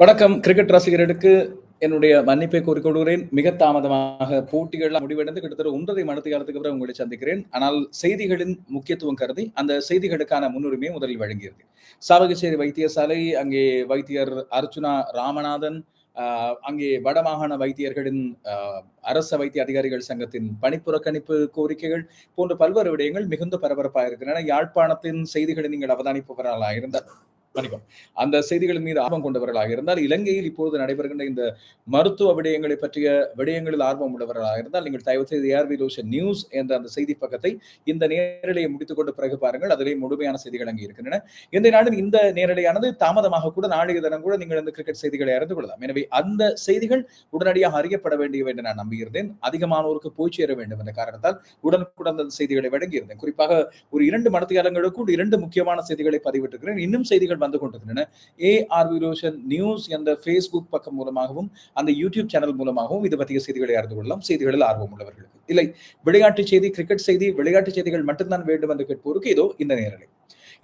வணக்கம். கிரிக்கெட் ரசிகர்களுக்கு என்னுடைய மன்னிப்பை கூறிக்கொள்கிறேன் மிக தாமதமாக போட்டிகள் முடிவடைந்து கிட்டத்தட்ட ஒன்றரை மணி காலத்துக்கு உங்களை சந்திக்கிறேன். ஆனால் செய்திகளின் முக்கியத்துவம் கருதி அந்த செய்திகளுக்கான முன்னுரிமையை முதலில் வழங்கியிருந்தேன் சாவகச்சேரி வைத்தியசாலை அங்கே வைத்தியர் அர்ச்சுனா ராமநாதன் ஆஹ் அங்கே வடமாகாண வைத்தியர்களின் ஆஹ் அரச வைத்திய அதிகாரிகள் சங்கத்தின் பணிப்புறக்கணிப்பு கோரிக்கைகள் போன்ற பல்வேறு விடயங்கள் மிகுந்த பரபரப்பாக இருக்கின்றன. யாழ்ப்பாணத்தின் செய்திகளை நீங்கள் அவதானிப்பவர்களாக இருந்தால் மன்னிக்கும் அந்த செய்திகளின் மீது ஆர்வம் கொண்டவர்களாக இருந்தால் இலங்கையில் இப்போது நடைபெறுகின்ற இந்த மருத்துவ விடயங்களை பற்றிய விடயங்களில் ஆர்வம் உள்ளவர்களாக இருந்தால் நீங்கள் தயவு செய்து ஏஆர்வி லோஷன் நியூஸ் என்ற அந்த செய்தி பக்கத்தை இந்த நேரலையை முடித்துக்கொண்டு பிறகு பாருங்கள். அதிலே முழுமையான செய்திகள் அங்கே இருக்கின்றன. இந்த நாளில் இந்த நேரலையானது தாமதமாக கூட நாளைய தினம் கூட நீங்கள் இந்த கிரிக்கெட் செய்திகளை அறிந்து கொள்ளலாம். எனவே அந்த செய்திகள் உடனடியாக அறியப்பட வேண்டியவை என்று நான் நம்பியிருந்தேன். அதிகமானோருக்கு போய் சேர வேண்டும் என்ற காரணத்தால் உடனுக்குடன் அந்த செய்திகளை வழங்கியிருந்தேன். குறிப்பாக ஒரு இரண்டு மனத்தியாளங்களுக்குள் இரண்டு முக்கியமான செய்திகளை பதிவிட்டிருக்கிறேன். இன்னும் செய்திகள் வந்து கொண்டிருக்கின்றன. ஏ ஆர் ரோஷன் நியூஸ் என்ற ஃபேஸ்புக் பக்கம் மூலமாகவும் அந்த யூடியூப் சேனல் மூலமாகவும் இது பற்றிய செய்திகளை அறிந்து கொள்ளலாம். செய்திகளில் ஆர்வம் உள்ளவர்களுக்கு. இல்லை விளையாட்டு செய்தி கிரிக்கெட் செய்தி விளையாட்டு செய்திகள் மட்டும்தான் வேண்டும் என்று கேட்போருக்கு இதோ இந்த நேரலை.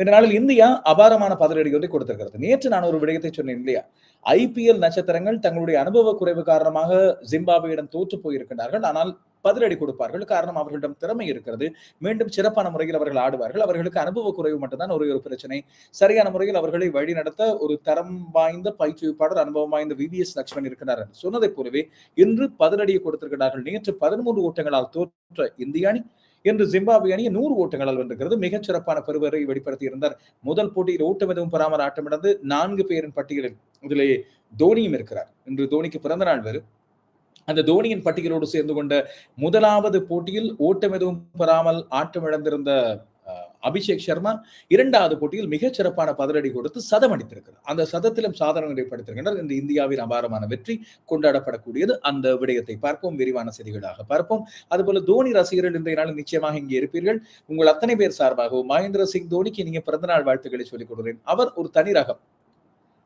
இந்த நாளில் இந்தியா அபாரமான பதிலடி ஒன்றை கொடுத்திருக்கிறது. நேற்று நான் ஒரு விடயத்தை சொன்னேன் இல்லையா? ஐபிஎல் நட்சத்திரங்கள் தங்களுடைய அனுபவ குறைவு காரணமாக ஜிம்பாபேயிடம் தோற்று போயிருக்கிறார்கள் ஆனால் பதிலடி கொடுப்பார்கள். காரணம் அவர்களிடம் திறமை இருக்கிறது. மீண்டும் சிறப்பான முறையில் அவர்கள் ஆடுவார்கள். அவர்களுக்கு அனுபவ குறைவு மட்டும்தான் ஒரே ஒரு பிரச்சனை. சரியான முறையில் அவர்களை வழி நடத்த ஒரு தரம் வாய்ந்த பயிற்றுவிப்பாளர் அனுபவம் வாய்ந்த விவிஎஸ் லட்சுமணன் இருக்கிறார் என்று சொன்னதை போலவே இன்று பதிலடியை கொடுத்திருக்கிறார்கள். நேற்று பதிமூன்று ஓட்டங்களால் தோற்ற இந்திய அணி என்று ஜிம்பாபே அணி நூறு ஓட்டங்களால் வென்றிருக்கிறது மிகச் சிறப்பான பெருவரை வெளிப்படுத்தி இருந்தார். முதல் போட்டியில் ஓட்டம் எதுவும் பெறாமல் ஆட்டமிழந்து நான்கு பேரின் பட்டியலில் இதிலே தோனியும் இருக்கிறார். இன்று தோனிக்கு பிறந்த நாள் வேறு. அந்த தோனியின் பட்டியலோடு சேர்ந்து கொண்ட முதலாவது போட்டியில் ஓட்டம் எதுவும் பெறாமல் ஆட்டமிழந்திருந்த அபிஷேக் சர்மா இரண்டாவது போட்டியில் மிகச் சிறப்பான பதிலடி கொடுத்து சதம் அடித்திருக்கிறார். அந்த சதத்திலும் சாதனை படுத்திருக்கின்றனர் இந்த இந்தியாவின் அபாரமான வெற்றி கொண்டாடப்படக்கூடியது. அந்த விடயத்தை பார்ப்போம். விரிவான செய்திகளாக பார்ப்போம். அதுபோல தோனி ரசிகர்கள் இன்றைய நாள் நிச்சயமாக இங்கே இருப்பீர்கள். உங்கள் அத்தனை பேர் சார்பாகவும் மகேந்திர சிங் தோனிக்கு நீங்க பிறந்தநாள் வாழ்த்துக்களை சொல்லிக் கொடுக்கிறேன் அவர் ஒரு தனி ரகம்.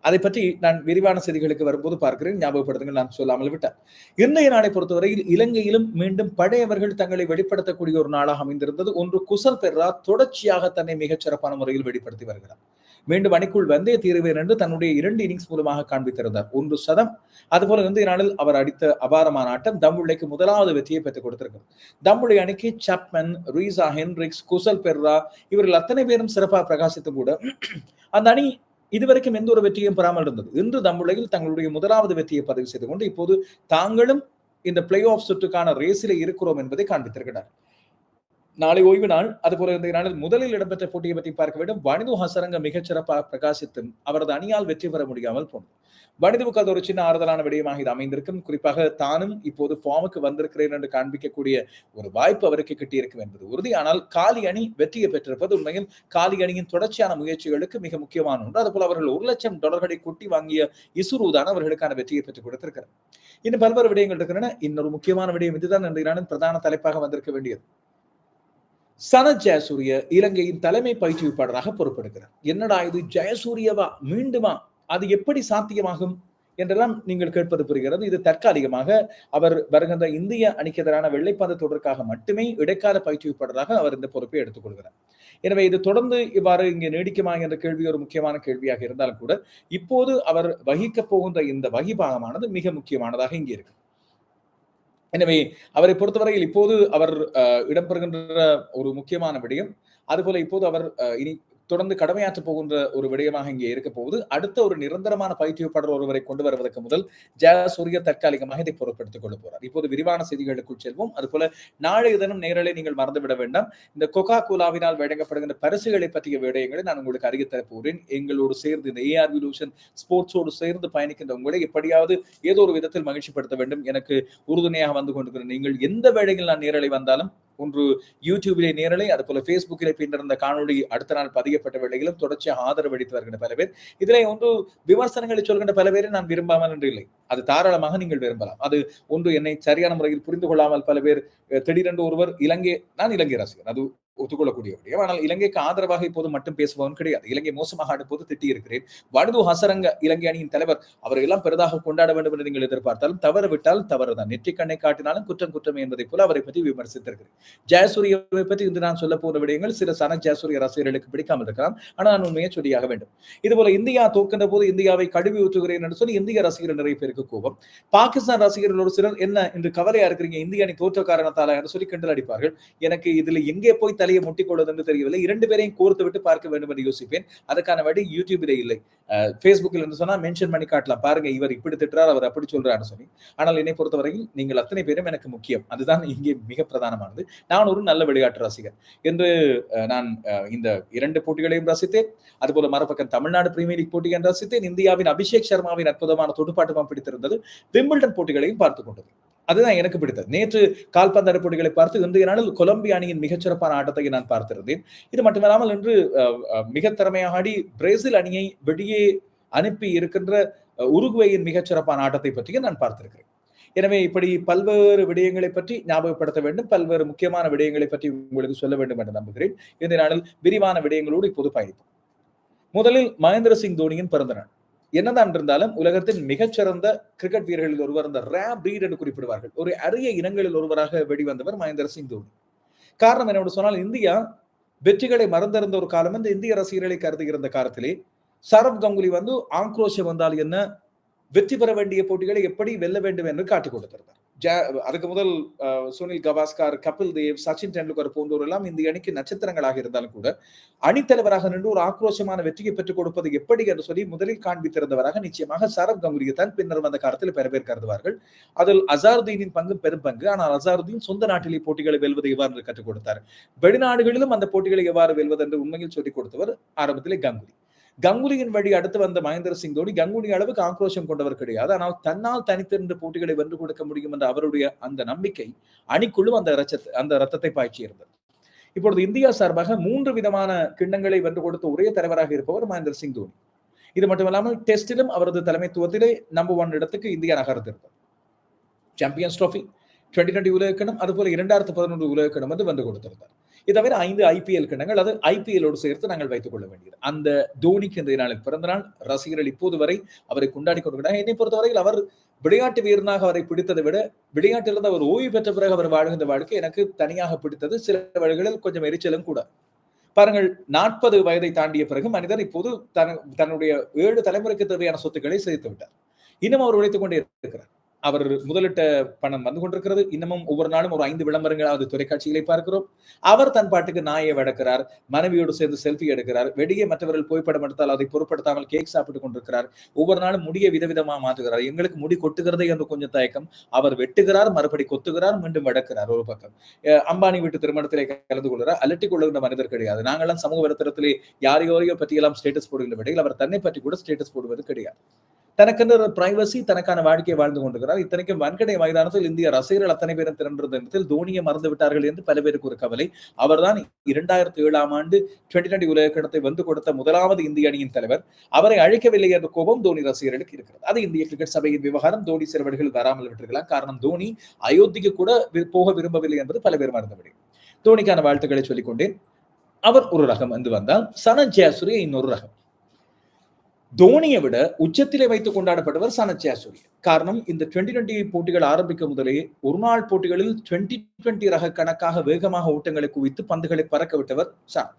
அதை பற்றி நான் விரிவான செய்திகளுக்கு வரும்போது பார்க்கிறேன். ஞாபகப்படுத்துங்கள் நான் சொல்லாமல் விட்டேன் இன்றைய நாளை பொறுத்தவரையில் இலங்கையிலும் மீண்டும் பழையவர்கள் தங்களை வெளிப்படுத்தக்கூடிய ஒரு நாளாக அமைந்திருந்தது. ஒன்று குசல் பெர்ரா தொடர்ச்சியாக தன்னை மிகச் சிறப்பான முறையில் வெளிப்படுத்தி வருகிறார். மீண்டும் அணிக்குள் வந்தே தீருவேன் என்று தன்னுடைய இரண்டு இன்னிங்ஸ் மூலமாக காண்பித்திருந்தார். ஒன்று சதம் அதுபோல இந்திய நாளில் அவர் அடித்த அபாரமான ஆட்டம் தம்புள்ளைக்கு முதலாவது வெற்றியை பெற்றுக் கொடுத்திருக்கிறார் தம்புள்ளை அணிக்கு Chapman Reeza Hendricks Kusal Perera இவர்கள் அத்தனை பேரும் சிறப்பாக பிரகாசித்தும் கூட அந்த அணி இதுவரைக்கும் எந்த ஒரு வெற்றியும் பெறாமல் இருந்தது. இன்று தம்புளையில் தங்களுடைய முதலாவது வெற்றியை பதிவு செய்து கொண்டு இப்போது தாங்களும் இந்த பிளே ஆஃப் சுற்றுக்கான ரேஸிலே இருக்கிறோம் என்பதை காண்பித்திருக்கிறார். நாளை ஓய்வு நாள். அதுபோல இந்த நாளில் முதலில் இடம்பெற்ற போட்டியை பற்றி பார்க்க வேண்டும். வனிது ஹசரங்க மிகச் சிறப்பாக பிரகாசித்தும் அவரது அணியால் வெற்றி பெற முடியாமல் போனது. வனிதுவுக்கு அது ஒரு சின்ன ஆறுதலான விடயமாக இது அமைந்திருக்கும். குறிப்பாக தானும் இப்போது ஃபார்முக்கு வந்திருக்கிறேன் என்று காண்பிக்கக்கூடிய ஒரு வாய்ப்பு அவருக்கு கிட்டியிருக்கும் என்பது உறுதி. ஆனால் காலி அணி வெற்றியை பெற்றிருப்பது உண்மையில் காலி அணியின் தொடர்ச்சியான முயற்சிகளுக்கு மிக முக்கியமான ஒன்று. அதுபோல் அவர்கள் ஒரு லட்சம் டாலர்களை கொட்டி வாங்கிய இசுரு அவர்களுக்கான வெற்றியை பெற்றுக் கொடுத்திருக்கிறார். இன்னும் பல்வேறு விடயங்கள் இருக்கின்றன. இன்னொரு முக்கியமான விடயம் இதுதான் இன்றைய பிரதான தலைப்பாக வந்திருக்க வேண்டியது. சனத் ஜெயசூரிய இலங்கையின் தலைமை பயிற்றுவிப்பாளராக பொறுப்பெடுக்கிறார். என்னடா இது? ஜெயசூரியவா? மீண்டுமா? அது எப்படி சாத்தியமாகும் என்றெல்லாம் நீங்கள் கேட்பது புரிகிறது. இது தற்காலிகமாக அவர் வருகின்ற இந்திய அணிக்கு எதிரான வெள்ளைப்பாத தொடர்க்காக மட்டுமே இடைக்கால பயிற்றுவிப்பாளராக அவர் இந்த பொறுப்பை எடுத்துக் கொள்கிறார். எனவே இது தொடர்ந்து இவ்வாறு இங்கே நீடிக்குமா என்ற கேள்வி ஒரு முக்கியமான கேள்வியாக இருந்தாலும் கூட இப்போது அவர் வகிக்கப் போகின்ற இந்த வகிபாகமானது மிக முக்கியமானதாக இங்கே இருக்கு. எனவே அவரை பொறுத்தவரையில் இப்போது அவர் இடம்பெறுகின்ற ஒரு முக்கியமான விடயம் அதுபோல இப்போது அவர் இனி தொடர்ந்து கடமையாற்ற போகின்ற ஒரு விடயமாக இங்கே இருக்க போகுது. அடுத்த ஒரு நிரந்தரமான பயிற்சியப்பாளர் ஒருவரை கொண்டு வருவதற்கு முதல் ஜெயசூரிய தற்காலிகமாக இதை பொருட்படுத்திக் கொள்ள போறார். இப்போது விரிவான செய்திகளுக்குள் செல்வோம். அதுபோல நாளைய தினம் நேரலை நீங்கள் மறந்துவிட வேண்டாம். இந்த கொகா கோலாவினால் வழங்கப்படுகின்ற பரிசுகளை பற்றிய விடயங்களை நான் உங்களுக்கு அறிவித்தர போகிறேன் எங்களோடு சேர்ந்து இந்த ஏஆர் விலூஷன் ஸ்போர்ட்ஸோடு சேர்ந்து பயணிக்கின்ற உங்களை எப்படியாவது ஏதோ ஒரு விதத்தில் மகிழ்ச்சிப்படுத்த வேண்டும். எனக்கு உறுதுணையாக வந்து கொண்டிருக்கிற நீங்கள் எந்த வேளையில் நான் நேரலை வந்தாலும் ஒன்று யூடியூபிலே நேரலை அது போல பேஸ்புக்கிலே இந்த காணொலி அடுத்த நாள் பதியப்பட்ட வேளையிலும் தொடர்ச்சியாக ஆதரவு அளித்து வருகின்ற பல பேர். இதில் ஒன்று விமர்சனங்களை சொல்கின்ற பல பேரை நான் விரும்பாமல் என்று இல்லை. அது தாராளமாக நீங்கள் விரும்பலாம். அது ஒன்று என்னை சரியான முறையில் புரிந்து கொள்ளாமல் பல பேர் திடீரென்று ஒருவர் இலங்கை நான் இலங்கை ரசிகர் அது ஒத்துக்கொள்ளக்கூடியவரையும் ஆனால் இலங்கைக்கு ஆதரவாக இப்போது மட்டும் பேசுபவன் கிடையாது. இலங்கை மோசமாக ஆடும்போது திட்டியிருக்கிறேன். வடுது ஹசரங்க இலங்கை அணியின் தலைவர் அவரை எல்லாம் பெரிதாக கொண்டாட வேண்டும் என்று நீங்கள் எதிர்பார்த்தாலும் தவறு விட்டால் தவறுதான் நெற்றி கண்ணை காட்டினாலும் குற்றம் குற்றம் என்பதை போல அவரை பற்றி விமர்சித்திருக்கிறேன். ஜெயசூரியவை பற்றி இன்று நான் சொல்ல போன விடயங்கள் சில சன ஜெயசூரிய ரசிகர்களுக்கு பிடிக்காமல் இருக்கலாம். ஆனால் நான் உண்மையை சொல்லியாக வேண்டும். இதுபோல இந்தியா தோக்கின்ற போது இந்தியாவை கழுவி ஊற்றுகிறேன் என்று சொல்லி இந்திய ரசிகர்கள் நிறைய பேருக்கு கோபம். பாகிஸ்தான் ரசிகர்கள் ஒரு சிலர் என்ன இன்று கவலையா இருக்கிறீங்க? இந்திய அணி தோற்ற காரணத்தால? என்று சொல்லி கிண்டல் அடிப்பார்கள். எனக்கு இதுல எங்கே போய் தலை தலையை முட்டிக்கொள்வது என்று தெரியவில்லை. இரண்டு பேரையும் கோர்த்து விட்டு பார்க்க வேண்டும் என்று யோசிப்பேன். அதுக்கான வழி யூடியூபிலே இல்லை. ஃபேஸ்புக்கில் இருந்து சொன்னா மென்ஷன் பண்ணி காட்டலாம். பாருங்க இவர் இப்படி திட்டுறார் அவர் அப்படி சொல்றாருன்னு சொல்லி. ஆனால் என்னை பொறுத்தவரையில் நீங்கள் அத்தனை பேரும் எனக்கு முக்கியம். அதுதான் இங்கே மிக பிரதானமானது. நான் ஒரு நல்ல விளையாட்டு ரசிகர். என்று நான் இந்த இரண்டு போட்டிகளையும் ரசித்தேன். அதுபோல மறுபக்கம் தமிழ்நாடு பிரீமியர் லீக் போட்டியை ரசித்தேன். இந்தியாவின் அபிஷேக் சர்மாவின் அற்புதமான துடுப்பாட்டமாக பிடித்திருந்தது. விம்பிள்டன் போட்டிகளையும் பார்த்து கொண்டது. அதுதான் எனக்கு பிடித்தது. நேற்று கால்பந்து போட்டிகளை பார்த்து இன்றைய நாளில் கொலம்பிய அணியின் மிகச்சிறப்பான ஆட்டத்தை நான் பார்த்திருந்தேன். இது மட்டுமில்லாமல் இன்று மிக திறமையாக ஆடி பிரேசில் அணியை வெளியே அனுப்பி இருக்கின்ற உருகுவையின் மிகச்சிறப்பான ஆட்டத்தை பற்றியும் நான் பார்த்திருக்கிறேன். எனவே இப்படி பல்வேறு விடயங்களை பற்றி ஞாபகப்படுத்த வேண்டும். பல்வேறு முக்கியமான விடயங்களை பற்றி உங்களுக்கு சொல்ல வேண்டும் என்று நம்புகிறேன். இந்த நாளில் விரிவான விடயங்களோடு இப்போது பயணிப்போம். முதலில் மகேந்திர சிங் தோனியின் பிறந்த நாள். என்னதான் இருந்தாலும் உலகத்தின் மிகச்சிறந்த கிரிக்கெட் வீரர்களில் ஒருவர் இந்த ரே பிரீட் என்று குறிப்பிடுவார்கள். ஒரு அரிய இனங்களில் ஒருவராக வெளிவந்தவர் மகேந்திர சிங் தோனி. காரணம் என்னோட சொன்னால் இந்தியா வெற்றிகளை மறந்திருந்த ஒரு காலம் இந்த இந்திய ரசிகர்களை கருதுகிற காலத்திலே சரப் கங்குலி வந்து ஆக்ரோஷம் வந்தால் என்ன? வெற்றி பெற வேண்டிய போட்டிகளை எப்படி வெல்ல வேண்டும் என்று காட்டிக் கொடுத்திருந்தார். அதுக்கு முதல் சுனில் கவாஸ்கர் கபில் தேவ் சச்சின் டெண்டுல்கர் போன்றோர் எல்லாம் இந்த அணிக்கு நட்சத்திரங்களாக இருந்தாலும் கூட அணித்தலைவராக நின்று ஒரு ஆக்ரோஷமான வெற்றியை பெற்றுக் கொடுப்பது எப்படி என்று சொல்லி முதலில் காண்பித்திருந்தவராக நிச்சயமாக சரப் கங்குலியை தான் பின்னர் வந்த காலத்தில் பெற பேர் கருதுவார்கள். அதில் அசாருதீனின் பங்கு பெரும் பங்கு. ஆனால் அசாருதீன் சொந்த நாட்டிலே போட்டிகளை வெல்வது எவ்வாறு கற்றுக் கொடுத்தார்? வெளிநாடுகளிலும் அந்த போட்டிகளை எவ்வாறு வெல்வது என்று உண்மையில் சொல்லிக் கொடுத்தவர் ஆரம்பத்திலே கங்குலி. கங்குலியின் வழி அடுத்து வந்த மகேந்திர சிங் தோனி கங்குலி அளவுக்கு ஆக்ரோஷம் கொண்டவர் கிடையாது. ஆனால் தன்னால் தனித்திருந்த போட்டிகளை வென்று கொடுக்க முடியும் என்ற அவருடைய அந்த நம்பிக்கை அணிக்குள்ளும் அந்த ரச்சத்தை அந்த ரத்தத்தை பாய்ச்சி இருந்தது இப்பொழுது இந்தியா சார்பாக மூன்று விதமான கிண்ணங்களை வென்று கொடுத்த ஒரே தலைவராக இருப்பவர் மகேந்திர சிங் தோனி. இது மட்டுமல்லாமல் டெஸ்டிலும் அவரது தலைமைத்துவத்திலே நம்பர் ஒன் இடத்துக்கு இந்தியா நகர்த்திருந்தது சாம்பியன்ஸ் ட்ரோஃபி டுவெண்ட்டி டுவெண்ட்டி உலகக்கிணம் அதுபோல இரண்டாயிரத்து பதினொன்று உலகக்கிணம் வந்து வந்து கொடுத்திருந்தார். இது தவிர ஐந்து ஐபிஎல் கிண்ணங்கள் அது ஐபிஎல்லோடு சேர்த்து நாங்கள் வைத்துக் கொள்ள வேண்டியது. அந்த தோனிக்கு இந்த நாளில் பிறந்த நாள் ரசிகர்கள் இப்போது வரை அவரை கொண்டாடி கொண்டிருக்கிறார். என்னை பொறுத்தவரையில் அவர் விளையாட்டு வீரனாக அவரை பிடித்ததை விட விளையாட்டிலிருந்து அவர் ஓய்வு பெற்ற பிறகு அவர் வாழ்கின்ற வாழ்க்கை எனக்கு தனியாக பிடித்தது. சில வழிகளில் கொஞ்சம் எரிச்சலும் கூட. பாருங்கள் நாற்பது வயதை தாண்டிய பிறகு மனிதர் இப்போது தன் தன்னுடைய ஏழு தலைமுறைக்கு தேவையான சொத்துக்களை சேர்த்து விட்டார். இன்னும் அவர் உழைத்துக் கொண்டே இருக்கிறார். அவர் முதலிட்ட பணம் வந்து கொண்டிருக்கிறது. இன்னமும் ஒவ்வொரு நாளும் ஒரு ஐந்து விளம்பரங்களாவது தொலைக்காட்சிகளை பார்க்கிறோம். அவர் தன் பாட்டுக்கு நாயை வளர்க்கிறார் மனைவியோடு சேர்ந்து செல்ஃபி எடுக்கிறார் வெடியே மற்றவர்கள் புகைப்படம் எடுத்தால் அதை பொருட்படுத்தாமல் கேக் சாப்பிட்டு கொண்டிருக்கிறார். ஒவ்வொரு நாளும் முடிய விதவிதமா மாற்றுகிறார். எங்களுக்கு முடி கொட்டுகிறதே என்று கொஞ்சம் தயக்கம். அவர் வெட்டுகிறார் மறுபடி கொத்துகிறார் மீண்டும் வடக்கிறார் ஒரு பக்கம். அம்பானி வீட்டு திருமணத்திலே கலந்து கொள்கிறார். அலட்டி கொள்ளுகின்ற மனிதர் கிடையாது. நாங்களாம் சமூக வலைத்தளத்திலே யாரையோரையோ பற்றியெல்லாம் ஸ்டேட்டஸ் போடுகின்ற விடையில் அவர் தன்னை பற்றி கூட ஸ்டேட்டஸ் போடுவது கிடையாது. தனக்கென்று ஒரு பிரைவசி தனக்கான வாழ்க்கையை வாழ்ந்து கொண்டிருக்கிறார். இத்தனைக்கும் வன்கடை மைதானத்தில் இந்திய ரசிகர்கள் அத்தனை பேரும் திரண்டிருந்த இடத்தில் தோனியை மறந்து விட்டார்கள் என்று பல பேருக்கு ஒரு கவலை. அவர்தான் இரண்டாயிரத்தி ஏழாம் ஆண்டு டுவெண்டி டுவெண்டி வந்து கொடுத்த முதலாவது இந்திய அணியின் தலைவர். அவரை அழைக்கவில்லை என்ற கோபம் தோனி ரசிகர்களுக்கு இருக்கிறது. அது இந்திய கிரிக்கெட் சபையின் விவகாரம். தோனி சிறுவர்கள் வராமல் விட்டிருக்கலாம். காரணம் தோனி அயோத்திக்கு கூட போக விரும்பவில்லை என்பது பல பேர் மறந்துவிடும் தோனிக்கான வாழ்த்துக்களை சொல்லிக்கொண்டேன். அவர் ஒரு ரகம் வந்து வந்தால் சனத் ஜெயசூரிய இன்னொரு ரகம். தோனியை விட உச்சத்திலே வைத்து கொண்டாடப்பட்டவர் சனத் ஜெயசூரிய காரணம் இந்த டுவெண்டி டுவெண்டி போட்டிகள் ஆரம்பிக்கும் முதலே ஒரு நாள் போட்டிகளில் டுவெண்டி டுவெண்டி ரக கணக்காக வேகமாக ஓட்டங்களை குவித்து பந்துகளை பறக்க விட்டவர் சனத்.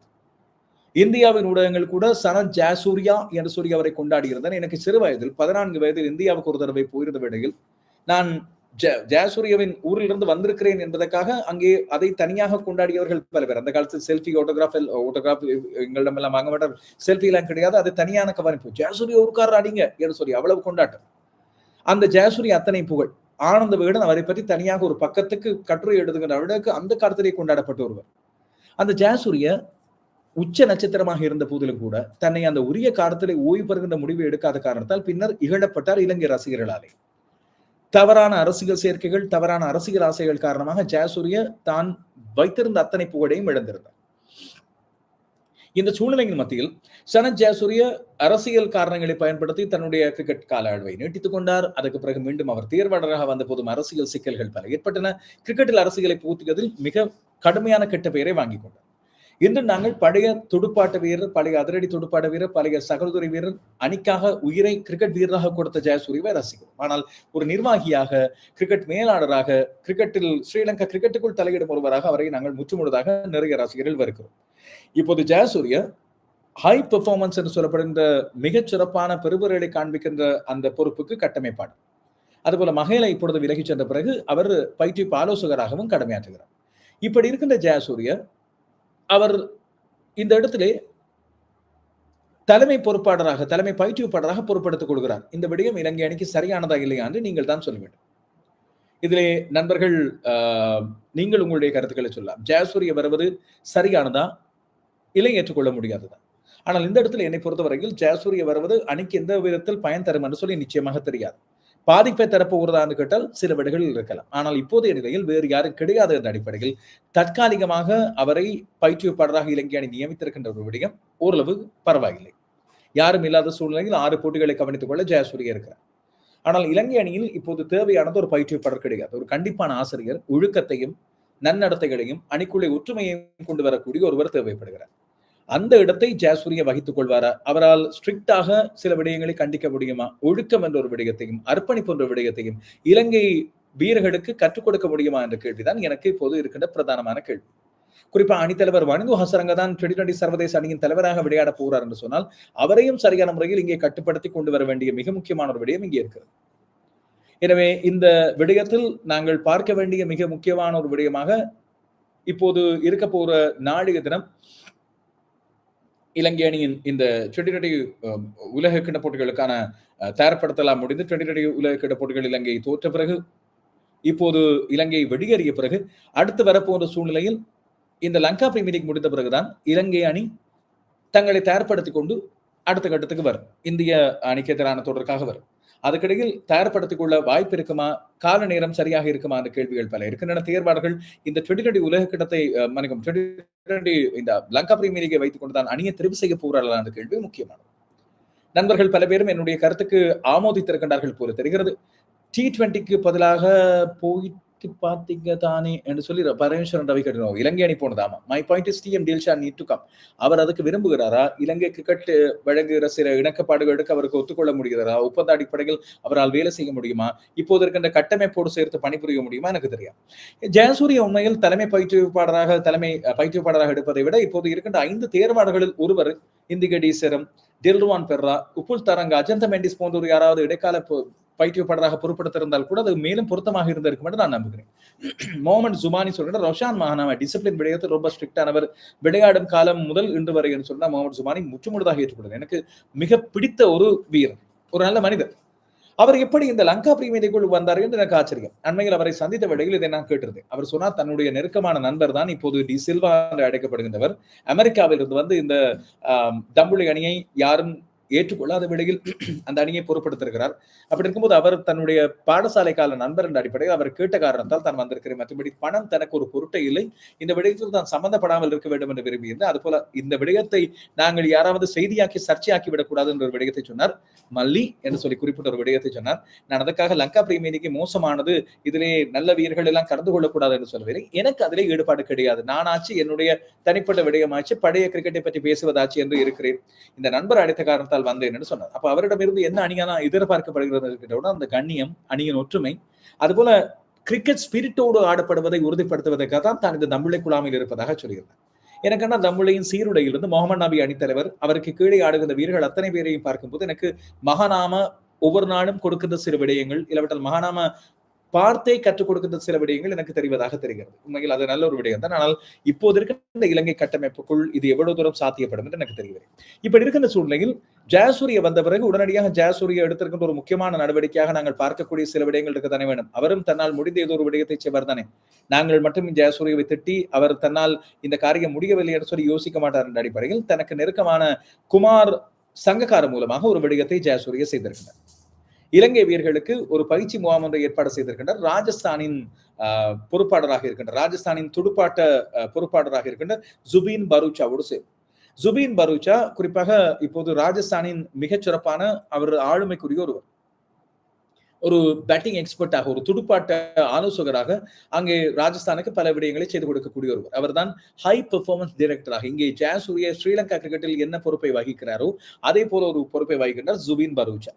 இந்தியாவின் ஊடகங்கள் கூட சனத் ஜாசூர்யா என்று சொல்லி அவரை கொண்டாடி எனக்கு சிறு வயதில் பதினான்கு வயதில் இந்தியாவுக்கு ஒரு தடவை போயிருந்த வேளையில் நான் ஜெயசூரியவின் ஊரில் இருந்து வந்திருக்கிறேன் என்பதற்காக அங்கே அதை தனியாக கொண்டாடியவர்கள் பல பேர். அந்த காலத்தில் செல்ஃபி ஓட்டோகிராஃப் ஓட்டோகிராஃப் எங்களிடம் எல்லாம் வாங்க மாட்டார். செல்ஃபி எல்லாம் கிடையாது. அது தனியான கவனிப்பு. ஜெயசூரிய ஊருக்காரர் அடிங்க. என்று சொல்லி அவ்வளவு கொண்டாட்டம். அந்த ஜெயசூரிய அத்தனை புகழ். ஆனந்த விகடன் அவரை பற்றி தனியாக ஒரு பக்கத்துக்கு கட்டுரை எழுதுகின்ற அளவுக்கு அந்த காலத்திலே கொண்டாடப்பட்டு ஒருவர். அந்த ஜெயசூரிய உச்ச நட்சத்திரமாக இருந்த போதிலும் கூட தன்னை அந்த உரிய காலத்திலே ஓய்வு பெறுகின்ற முடிவு எடுக்காத காரணத்தால் பின்னர் இகழப்பட்டார் இலங்கை ரசிகர்களாலே. தவறான அரசியல் சேர்க்கைகள் தவறான அரசியல் ஆசைகள் காரணமாக ஜெயசூரிய தான் வைத்திருந்த அத்தனை புகழையும் இழந்திருந்தார். இந்த சூழ்நிலையின் மத்தியில் சனத் ஜெயசூரிய அரசியல் காரணங்களை பயன்படுத்தி தன்னுடைய கிரிக்கெட் கால அளவை நீட்டித்துக் கொண்டார். அதுக்கு பிறகு மீண்டும் அவர் தேர்வாளராக வந்த போதும் அரசியல் சிக்கல்கள் பல ஏற்பட்டன. கிரிக்கெட்டில் அரசியலை பூத்துவதில் மிக கடுமையான கெட்ட பெயரை வாங்கிக் கொண்டார். இன்று நாங்கள் பழைய துடுப்பாட்ட வீரர் பழைய அதிரடி துடுப்பாட்ட வீரர் பழைய சகோதரி வீரர் அணிக்காக உயிரை கிரிக்கெட் வீரராக கொடுத்த ஜெயசூரியவை ரசிக்கிறோம். ஆனால் ஒரு நிர்வாகியாக கிரிக்கெட் மேலாளராக கிரிக்கெட்டில் ஸ்ரீலங்கா கிரிக்கெட்டுக்குள் தலையிடும் ஒருவராக அவரை நாங்கள் முற்றுமுழுதாக நிறைய ரசிகர்கள் வருகிறோம். இப்போது ஜெயசூரிய ஹை பெர்ஃபார்மன்ஸ் என்று சொல்லப்படுகின்ற மிகச் சிறப்பான பெருபுரலை காண்பிக்கின்ற அந்த பொறுப்புக்கு கட்டமைப்பாடு. அதுபோல மகளை இப்பொழுது விலகிச் சென்ற பிறகு அவர் பயிற்சி ஆலோசகராகவும் கடமையாற்றுகிறார். இப்படி இருக்கின்ற ஜெயசூரிய அவர் இந்த இடத்திலே தலைமை பொறுப்பாளராக தலைமை பயிற்றுவிப்பாளராக பொறுப்பெடுத்துக் கொள்கிறார். இந்த விடயம் இலங்கை அணிக்கு சரியானதா இல்லையா என்று நீங்கள் தான் சொல்ல வேண்டும். இதிலே நண்பர்கள் நீங்கள் உங்களுடைய கருத்துக்களை சொல்லலாம். ஜெயசூரிய வருவது சரியானதா? இல்லை ஏற்றுக்கொள்ள முடியாததா? ஆனால் இந்த இடத்துல என்னை பொறுத்தவரையில் ஜெயசூரிய வருவது அணிக்கு எந்த விதத்தில் பயன் தரும் என்று சொல்லி நிச்சயமாக தெரியாது. பாதிப்பை தரப்போகிறதான்னு கேட்டால் சில விடைகள் இருக்கலாம். ஆனால் இப்போதைய நிலையில் வேறு யாரும் கிடையாது என்ற அடிப்படையில் தற்காலிகமாக அவரை பயிற்றுவிப்பாளராக இலங்கை அணி நியமித்திருக்கின்ற ஒரு விடயம் ஓரளவு பரவாயில்லை. யாரும் இல்லாத சூழ்நிலையில் ஆறு போட்டிகளை கவனித்துக் கொள்ள ஜெயசூரிய இருக்கிறார். ஆனால் இலங்கை அணியில் இப்போது தேவையானது ஒரு பயிற்றுவிப்பாளர் கிடையாது. ஒரு கண்டிப்பான ஆசிரியர் ஒழுக்கத்தையும் நன்னடத்தைகளையும் அணிக்குள்ளே ஒற்றுமையையும் கொண்டு வரக்கூடிய ஒருவர் தேவைப்படுகிறார். அந்த இடத்தை ஜாசூரிய வகித்துக் கொள்வாரா? அவரால் ஸ்ட்ரிக்டாக சில விடயங்களை கண்டிக்க முடியுமா? ஒழுக்கம் என்ற ஒரு விடயத்தையும் அர்ப்பணிப்பு என்ற விடயத்தையும் இலங்கை வீரர்களுக்கு கற்றுக் கொடுக்க முடியுமா என்ற கேள்விதான் எனக்கு இப்போது இருக்கின்ற பிரதானமான கேள்வி. குறிப்பா அணித்தலைவர் வனிந்து ஹசரங்க தான் டுவெண்டி டுவெண்டி சர்வதேச அணியின் தலைவராக விளையாட போகிறார் என்று சொன்னால் அவரையும் சரியான முறையில் இங்கே கட்டுப்படுத்தி கொண்டு வர வேண்டிய மிக முக்கியமான ஒரு விடயம் இங்கே இருக்கிறது. எனவே இந்த விடயத்தில் நாங்கள் பார்க்க வேண்டிய மிக முக்கியமான ஒரு விடயமாக இப்போது இருக்க போற நாளைய தினம் இலங்கை அணியின் இந்த டுவெண்டி டுவெண்டி உலக கிண்ண போட்டிகளுக்கான தயார்படுத்தலாம் முடிந்து டுவெண்டி டுவெண்டி உலக கிண்ண போட்டிகள் இலங்கை தோற்ற பிறகு இப்போது இலங்கை வெளியேறிய பிறகு அடுத்து வரப்போன்ற சூழ்நிலையில் இந்த லங்கா பிரீமியர் லீக் முடிந்த பிறகுதான் இலங்கை அணி தங்களை தயார்படுத்திக் கொண்டு அடுத்த கட்டத்துக்கு வரும். இந்திய அணிக்கு எதிரான தொடருக்காக வரும். அதுக்கிடையில் தயார்படுத்திக் கொள்ள வாய்ப்பு இருக்குமா? கால நேரம் சரியாக இருக்குமா? அந்த கேள்விகள் பல இருக்கின்றன. தேர்வாளர்கள் இந்த டுவெண்டி டுவெண்டி உலக கிட்டத்தை மன்னிக்கும் டுவெண்டி டுவெண்டி இந்த லங்கா பிரீமியர் லீகை வைத்துக் கொண்டு தான் அணியை தெரிவு செய்ய போகிறார்கள் அந்த கேள்வி முக்கியமானது. நண்பர்கள் பல பேரும் என்னுடைய கருத்துக்கு ஆமோதித்திருக்கின்றார்கள் போல தெரிகிறது. டி டுவெண்ட்டிக்கு பதிலாக போயிட்டு பார்த்தீங்க தானே என்று சொல்லி பரமேஸ்வரன் ரவி கட்டினோம். இலங்கை அணி போனதாமா my point is T M Dilshan need to come அவர் அதுக்கு விரும்புகிறாரா? இலங்கை கிரிக்கெட் வழங்குகிற சில இணக்கப்பாடுகளுக்கு அவருக்கு ஒத்துக்கொள்ள முடிகிறதா? ஒப்பந்த அடிப்படையில் அவரால் வேலை செய்ய முடியுமா? இப்போது இருக்கின்ற கட்டமைப்போடு சேர்த்து பணிபுரிய முடியுமா? எனக்கு தெரியும் ஜெயசூரிய உண்மையில் தலைமை பயிற்றுவிப்பாளராக தலைமை பயிற்றுவிப்பாளராக எடுப்பதை விட இப்போது இருக்கின்ற ஐந்து தேர்வாளர்களில் ஒருவர் இந்திக டீசரம் டில்ருவான் பெர்ரா உப்புல் தரங்க அஜந்த மெண்டிஸ் போன்றவர் யாராவது இடைக்கால பயிற்றுவிப்பாளராக பொறுப்படுத்திருந்தால் கூட அது மேலும் பொருத்தமாக இருந்திருக்கும் என்று நான் நம்புகிறேன். மோமன் ஜுமானி சொல்கிற ரொஷான் மகானாம டிசிப்ளின் விடயத்தில் ரொம்ப ஸ்ட்ரிக்டானவர். விளையாடும் காலம் முதல் இன்று வரை என்று சொன்னால் முகமது ஜுமானி முற்றுமுழுதாக ஏற்றுக்கொள்வது எனக்கு மிக பிடித்த ஒரு வீரர் ஒரு நல்ல மனிதர். அவர் எப்படி இந்த லங்கா பிரீமியருக்குள் வந்தார் என்று எனக்கு ஆச்சரியம். அண்மையில் அவரை சந்தித்த வேளையில் இதை நான் கேட்டிருந்தேன். அவர் சொன்னார் தன்னுடைய நெருக்கமான நண்பர் தான் இப்போது டி சில்வா என்று அழைக்கப்படுகின்றவர். அமெரிக்காவில் இருந்து வந்து இந்த தம்புளி அணியை யாரும் ஏற்றுக்கொள்ளாத வேளையில் அந்த அணியை பொறுப்படுத்திருக்கிறார் அப்படி இருக்கும்போது அவர் தன்னுடைய பாடசாலை கால நண்பர் என்ற அடிப்படையில் அவர் கேட்ட காரணத்தால் தான் வந்திருக்கிறேன். மற்றபடி பணம் தனக்கு ஒரு பொருட்டை இல்லை. இந்த விடயத்தில் தான் சம்பந்தப்படாமல் இருக்க வேண்டும் என்று விரும்பியிருந்தேன் அதுபோல இந்த விடயத்தை நாங்கள் யாராவது செய்தியாக்கி சர்ச்சையாக்கி விடக்கூடாது என்ற ஒரு விடயத்தை சொன்னார். மல்லி என்று சொல்லி குறிப்பிட்ட ஒரு விடயத்தை சொன்னார். நான் அதற்காக லங்கா பிரீமியருக்கு மோசமானது இதிலே நல்ல வீரர்கள் எல்லாம் கலந்து கொள்ளக்கூடாது என்று சொல்லவில்லை. எனக்கு அதிலே ஈடுபாடு கிடையாது. நானாச்சு என்னுடைய தனிப்பட்ட விடயமாச்சு பழைய கிரிக்கெட்டை பற்றி பேசுவதாச்சு என்று இருக்கிறேன். இந்த நண்பர் அடித்த காரணத்தால் காரணத்தால் வந்தேன் என்று சொன்னார். அப்ப அவரிடமிருந்து என்ன அணியா எதிர்பார்க்கப்படுகிறது அந்த கண்ணியம் அணியின் ஒற்றுமை அதுபோல கிரிக்கெட் ஸ்பிரிட்டோடு ஆடப்படுவதை உறுதிப்படுத்துவதற்காக தான் தான் இந்த தம்பிளை குழாமில் இருப்பதாக சொல்லியிருந்தார். எனக்கான தம்புளையின் சீருடையிலிருந்து முகமது நபி அணித்தலைவர் அவருக்கு கீழே ஆடுகின்ற வீரர்கள் அத்தனை பேரையும் பார்க்கும்போது எனக்கு மகாநாம ஒவ்வொரு நாளும் கொடுக்கின்ற சிறு விடயங்கள் இல்லாவிட்டால் மகாநாம பார்த்தே கற்றுக் கொடுக்கின்ற சில விடயங்கள் எனக்கு தெரிவதாக தெரிகிறது. உண்மையில் அது நல்ல ஒரு விடயம் தான் ஆனால் இப்போது இருக்கின்ற இலங்கை கட்டமைப்புக்குள் இது எவ்வளவு தூரம் சாத்தியப்படும் என்று எனக்கு தெரிகிறது இப்படி இருக்கின்ற சூழ்நிலையில் ஜெயசூரிய வந்த பிறகு உடனடியாக ஜெயசூரிய எடுத்திருக்கின்ற ஒரு முக்கியமான நடவடிக்கையாக நாங்கள் பார்க்கக்கூடிய சில விடயங்கள் இருக்க தானே வேண்டும். அவரும் தன்னால் முடிந்த ஏதோ ஒரு விடயத்தை செய்வார் தானே. நாங்கள் மட்டும் ஜெயசூரியவை திட்டி அவர் தன்னால் இந்த காரியம் முடியவில்லை என்று சொல்லி யோசிக்க மாட்டார் என்ற அடிப்படையில் தனக்கு நெருக்கமான குமார் சங்கக்கார மூலமாக ஒரு விடயத்தை ஜெயசூரிய செய்திருக்கிறார் இலங்கை வீரர்களுக்கு ஒரு பயிற்சி முகாம் ஒன்றை ஏற்பாடு செய்திருக்கின்றார். ராஜஸ்தானின் பொறுப்பாளராக இருக்கின்றார். ராஜஸ்தானின் துடுப்பாட்ட பொறுப்பாளராக இருக்கின்ற ஜுபீன் பரூச்சாவோடு சேர் ஜுபீன் பரூச்சா குறிப்பாக இப்போது ராஜஸ்தானின் மிகச் சிறப்பான அவர் ஆளுமைக்குரிய ஒருவர். ஒரு பேட்டிங் எக்ஸ்பர்ட்டாக ஒரு துடுப்பாட்ட ஆலோசகராக அங்கே ராஜஸ்தானுக்கு பல விடயங்களை செய்து கொடுக்கக்கூடிய ஒருவர். அவர்தான் ஹை பெர்ஃபார்மன்ஸ் டைரக்டராக இங்கே ஜாசூரிய ஸ்ரீலங்கா கிரிக்கெட்டில் என்ன பொறுப்பை வகிக்கிறாரோ அதே போல ஒரு பொறுப்பை வகிக்கின்றார் ஜுபின் பரூச்சா.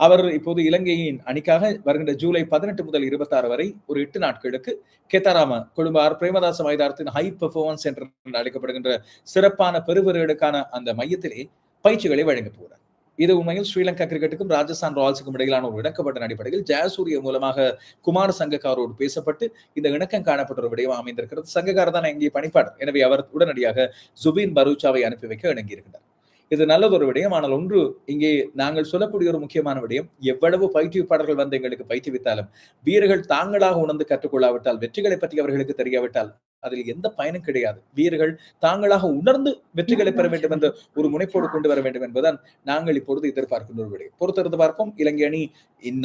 அவர் இப்போது இலங்கையின் அணிக்காக வருகின்ற ஜூலை பதினெட்டு முதல் இருபத்தி ஆறு வரை ஒரு எட்டு நாட்களுக்கு கேத்தாராம குடும்பார் பிரேமதாச மைதானத்தின் ஹை பெர்ஃபார்மன்ஸ் சென்டர் என்று அழைக்கப்படுகின்ற சிறப்பான பெருவீரர்களுக்கான அந்த மையத்திலே பயிற்சிகளை வழங்கப் போகிறார். இது உண்மையில் ஸ்ரீலங்கா கிரிக்கெட்டுக்கும் ராஜஸ்தான் ராயல்ஸுக்கும் இடையிலான ஒரு இணக்கப்பட்ட அடிப்படையில் ஜெயசூரிய மூலமாக குமார் சங்கக்காரோடு பேசப்பட்டு இந்த இணக்கம் காணப்பட்ட ஒரு விடயம் அமைந்திருக்கிறது. சங்கக்கார் தான் இங்கே பணிப்பாளர். எனவே அவர் உடனடியாக ஜுபீன் பரூச்சாவை அனுப்பி வைக்க இணங்கியிருக்கிறார். இது நல்லது ஒரு விடயம். ஆனால் ஒன்று இங்கே நாங்கள் சொல்லக்கூடிய ஒரு முக்கியமான விடயம். எவ்வளவு பயிற்றுவிப்பாளர்கள் வந்து எங்களுக்கு பயிற்றுவித்தாலும் வீரர்கள் தாங்களாக உணர்ந்து கற்றுக்கொள்ளாவிட்டால் வெற்றிகளை பற்றி அவர்களுக்கு தெரியாவிட்டால் அதில் எந்த பயனும் கிடையாது. வீரர்கள் தாங்களாக உணர்ந்து வெற்றிகளை பெற வேண்டும் என்ற ஒரு முனைப்போடு கொண்டு வர வேண்டும் என்பதுதான் நாங்கள் இப்பொழுது எதிர்பார்க்கின்ற ஒரு விடயம். பொறுத்திருந்து பார்ப்போம். இலங்கை அணி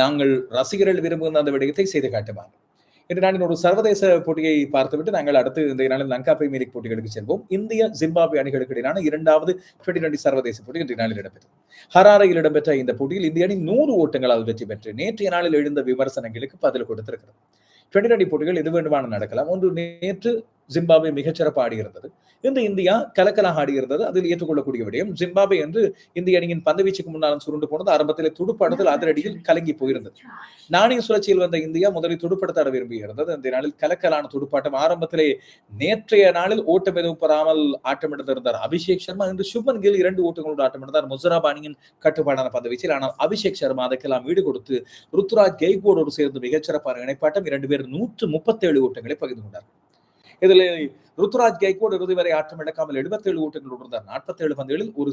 நாங்கள் ரசிகர்கள் விரும்புகிற அந்த விடயத்தை செய்து காட்டுவாங்க இன்று நாளின் ஒரு சர்வதேச போட்டியை பார்த்துவிட்டு நாங்கள் அடுத்து இந்த நாளில் லங்கா பிரீமியர் லீக் போட்டிகளுக்கு செல்வோம். இந்திய ஜிம்பாப்வே அணிகளுக்கு இடையிலான இரண்டாவது டுவெண்டி டுவெண்டி சர்வதேச போட்டி இன்றைய நாளில் இடம்பெற்றது. ஹராரையில் இடம்பெற்ற இந்த போட்டியில் இந்திய அணி நூறு ஓட்டங்களால் வெற்றி பெற்று நேற்றைய நாளில் எழுந்த விமர்சனங்களுக்கு பதில் கொடுத்திருக்கிறது. டுவெண்டி டுவெண்டி போட்டிகள் எது வேண்டுமானம் நடக்கலாம். ஒன்று நேற்று ஜிம்பாப்வே மிகச்சிறப்பு ஆடியிருந்தது. இன்று இந்தியா கலக்கலாக ஆடியிருந்தது. அதில் ஏற்றுக்கொள்ளக்கூடிய விடயம் ஜிம்பாப்வே என்று இந்திய அணியின் பந்துவீச்சுக்கு முன்னாலும் சுருண்டு போனது. ஆரம்பத்தில் துடுப்பாட்டத்தில் அதிரடியில் கலங்கி போயிருந்தது. நாணய சுழற்சியில் வந்த இந்தியா முதலில் துடுப்படுத்தாட விரும்பி இருந்தது இந்த நாளில் கலக்கலான துடுப்பாட்டம். ஆரம்பத்திலே நேற்றைய நாளில் ஓட்டம் எதுவும் பெறாமல் ஆட்டமிழந்திருந்தார் அபிஷேக் சர்மா. இன்று சுப்மன் கில் இரண்டு ஓட்டங்களோடு ஆட்டமிழந்தார். முசராப் அணியின் கட்டுப்பாடான பந்துவீச்சில் ஆனால் அபிஷேக் சர்மா அதற்கெல்லாம் ஈடு கொடுத்து ருத்ராஜ் கெய்கோடோடு சேர்ந்து மிகச்சிறப்பான இணைப்பாட்டம். இரண்டு பேர் நூற்று முப்பத்தேழு ஓட்டங்களை பகிர்ந்து கொண்டார் இதில் ருத்துராஜ் கைகோடு இறுதி வரை ஆட்டம் இழக்காமல் எழுபத்தேழு ஓட்டங்கள் இருந்தார் நாற்பத்தேழு பந்துகளில் ஒரு